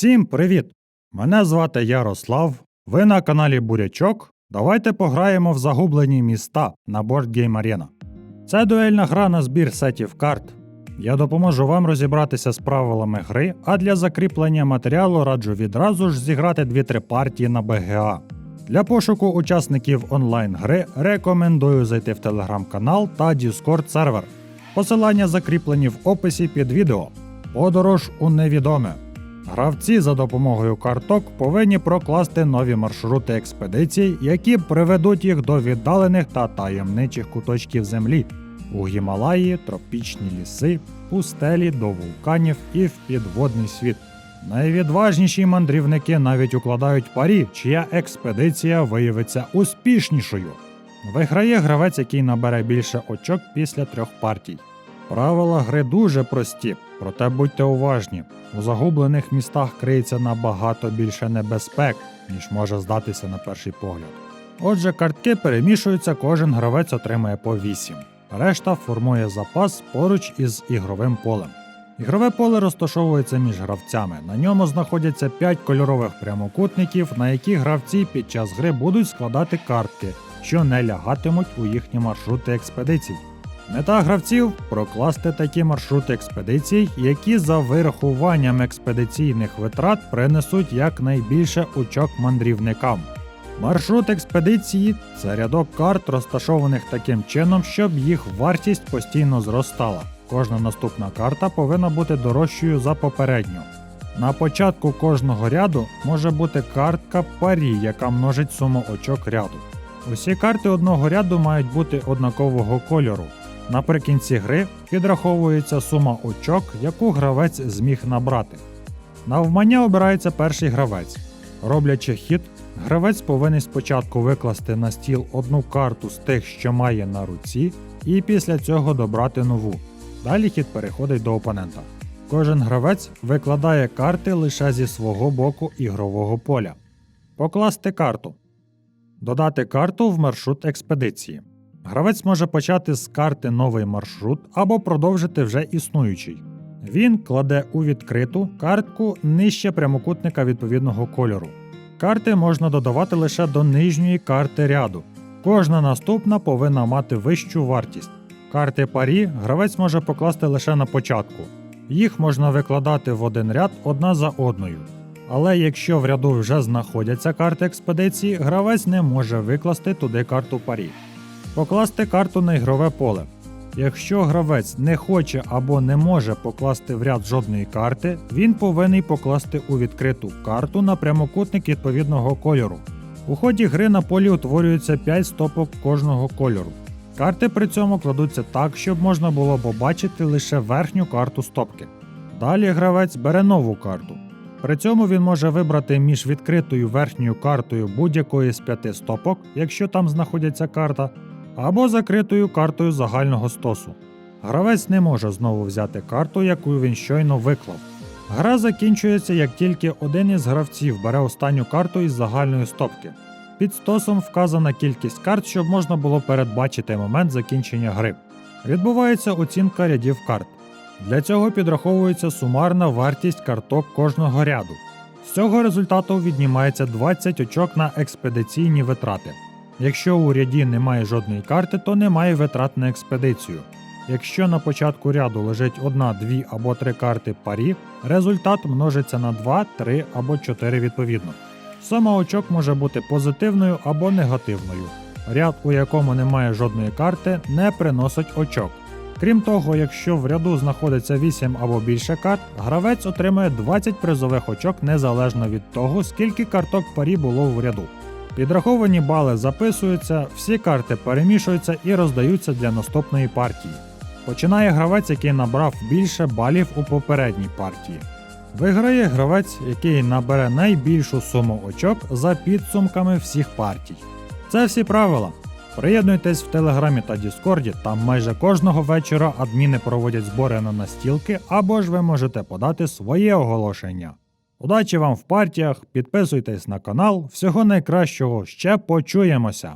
Всім привіт! Мене звати Ярослав. Ви на каналі Бурячок. Давайте пограємо в загублені міста на Board Game Arena. Це дуельна гра на збір сетів карт. Я допоможу вам розібратися з правилами гри, а для закріплення матеріалу раджу відразу ж зіграти 2-3 партії на БГА. Для пошуку учасників онлайн-гри рекомендую зайти в телеграм-канал та Discord сервер. Посилання закріплені в описі під відео. Подорож у невідоме. Гравці за допомогою карток повинні прокласти нові маршрути експедицій, які приведуть їх до віддалених та таємничих куточків землі у Гімалаї, тропічні ліси, пустелі до вулканів і в підводний світ. Найвідважніші мандрівники навіть укладають парі, чия експедиція виявиться успішнішою. Виграє гравець, який набере більше очок після трьох партій. Правила гри дуже прості, проте будьте уважні. У загублених містах криється набагато більше небезпек, ніж може здатися на перший погляд. Отже, картки перемішуються, кожен гравець отримає по 8. Решта формує запас поруч із ігровим полем. Ігрове поле розташовується між гравцями. На ньому знаходяться 5 кольорових прямокутників, на які гравці під час гри будуть складати картки, що не лягатимуть у їхні маршрути експедицій. Мета гравців прокласти такі маршрути експедицій, які за вирахуванням експедиційних витрат принесуть якнайбільше очок мандрівникам. Маршрут експедиції це рядок карт, розташованих таким чином, щоб їх вартість постійно зростала. Кожна наступна карта повинна бути дорожчою за попередню. На початку кожного ряду може бути картка парі, яка множить суму очок ряду. Усі карти одного ряду мають бути однакового кольору. Наприкінці гри підраховується сума очок, яку гравець зміг набрати. Навмання обирається перший гравець. Роблячи хід, гравець повинен спочатку викласти на стіл одну карту з тих, що має на руці, і після цього добрати нову. Далі хід переходить до опонента. Кожен гравець викладає карти лише зі свого боку ігрового поля. Покласти карту. Додати карту в маршрут експедиції. Гравець може почати з карти новий маршрут або продовжити вже існуючий. Він кладе у відкриту картку нижче прямокутника відповідного кольору. Карти можна додавати лише до нижньої карти ряду. Кожна наступна повинна мати вищу вартість. Карти парі гравець може покласти лише на початку. Їх можна викладати в один ряд одна за одною. Але якщо в ряду вже знаходяться карти експедиції, гравець не може викласти туди карту парі. Покласти карту на ігрове поле. Якщо гравець не хоче або не може покласти в ряд жодної карти, він повинен покласти у відкриту карту на прямокутник відповідного кольору. У ході гри на полі утворюється 5 стопок кожного кольору. Карти при цьому кладуться так, щоб можна було побачити лише верхню карту стопки. Далі гравець бере нову карту. При цьому він може вибрати між відкритою верхньою картою будь-якої з п'яти стопок, якщо там знаходиться карта, або закритою картою загального стосу. Гравець не може знову взяти карту, яку він щойно виклав. Гра закінчується, як тільки один із гравців бере останню карту із загальної стопки. Під стосом вказана кількість карт, щоб можна було передбачити момент закінчення гри. Відбувається оцінка рядів карт. Для цього підраховується сумарна вартість карток кожного ряду. З цього результату віднімається 20 очок на експедиційні витрати. Якщо у ряді немає жодної карти, то немає витрат на експедицію. Якщо на початку ряду лежить одна, дві або три карти парі, результат множиться на 2, 3 або 4 відповідно. Сума очок може бути позитивною або негативною. Ряд, у якому немає жодної карти, не приносить очок. Крім того, якщо в ряду знаходиться 8 або більше карт, гравець отримує 20 призових очок незалежно від того, скільки карток парі було в ряду. Підраховані бали записуються, всі карти перемішуються і роздаються для наступної партії. Починає гравець, який набрав більше балів у попередній партії. Виграє гравець, який набере найбільшу суму очок за підсумками всіх партій. Це всі правила. Приєднуйтесь в Телеграмі та Діскорді, там майже кожного вечора адміни проводять збори на настілки, або ж ви можете подати своє оголошення. Удачі вам в партіях, підписуйтесь на канал, всього найкращого, ще почуємося!